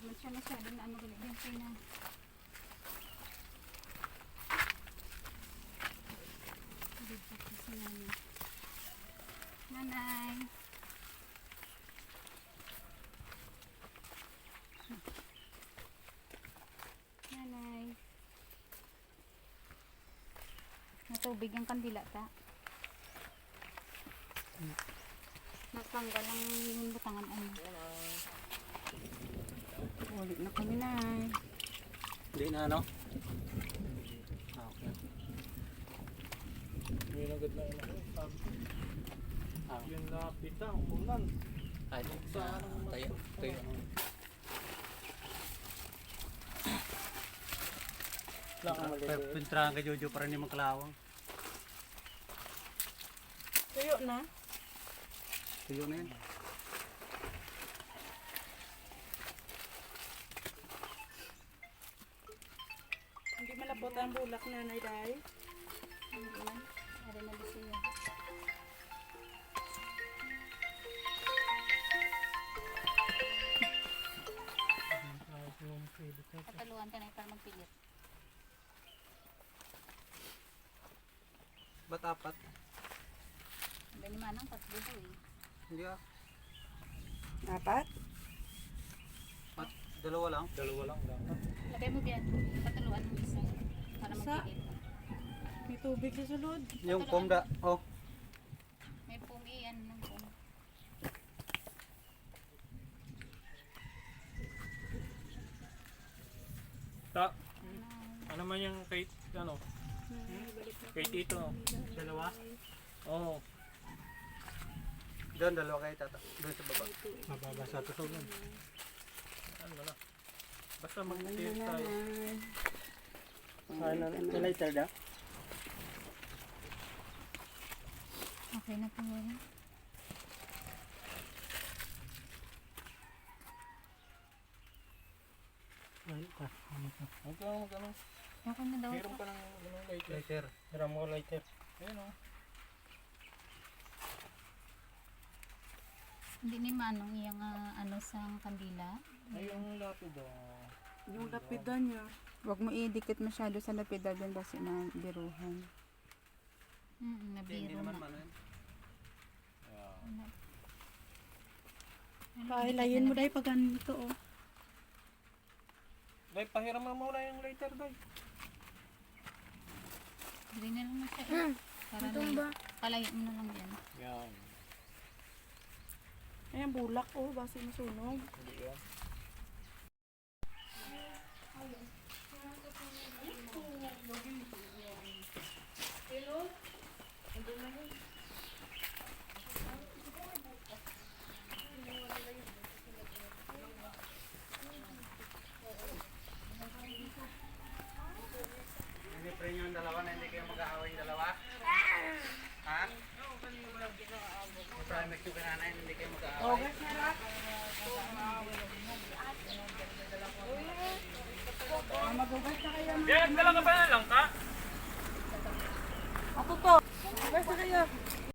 siya masyado na ano yan siya na. Nanay. Nanay. Natubig ang kandila ta. Natanggal ang yung butangan ano. Ulit na kami na. Hindi na ano? Ah, okay. May nagad na ko, Ah, yung lapit na, umulan. ay, sa tayo, tayo. Maliliit. pintrahan ka Jojo para hindi magkalawang. Tuyo na. Tuyo na yan. Malapot ang bulak na naiday. Ano man? Ada na bisa ya. Kahit yung pwede ka. Kataluan ka na para magpilit. Ba't apat? Dali manang tatlo to eh. Hindi ah. Apat? At dalawa lang. Dalawa lang dapat. Lagay mo biyan. Kataluan ng isa. Para Isa. magpilit. May tubig sa sulod. Yung pomda. Oh, May pumian ng pum. Ta, ano man yung kay, ano, kay Tito? Dalawa? Oo. doon dalawa kayo tata. Doon sa baba. Mababa sa tutulan. Ano na? Basta mag-save tayo. Ano na, lighter da? Okay na po yun. Ay, ka. Ano ka? Huwag lang mag-ano. Okay na daw. Meron pa ng ano, lighter. Later. Meron mo lighter. Ayun o. Hindi ni manong iyang ah, ano sa kandila. Ay, yung lapid o. Yung lapidan niya. Huwag mo idikit masyado sa lapidan din kasi na biruhan. Hmm, Hindi nabiro na. mano yan. Pahilayin mo dahil pag ganito oh. Day, pahiram mo muna yung lighter, day. Hindi na lang siya. eh. Para na palayo mo na lang yan. Yan. Ayan, bulak oh. Basi masunog. Hindi yan. Hindi pre yung dalawa na hindi kayo mag-aaway yung dalawa. Ha? Promise yung kanana hindi kayo mag-aaway. Yan, dala ka ba na lang ka? Ako. Magugas na kayo.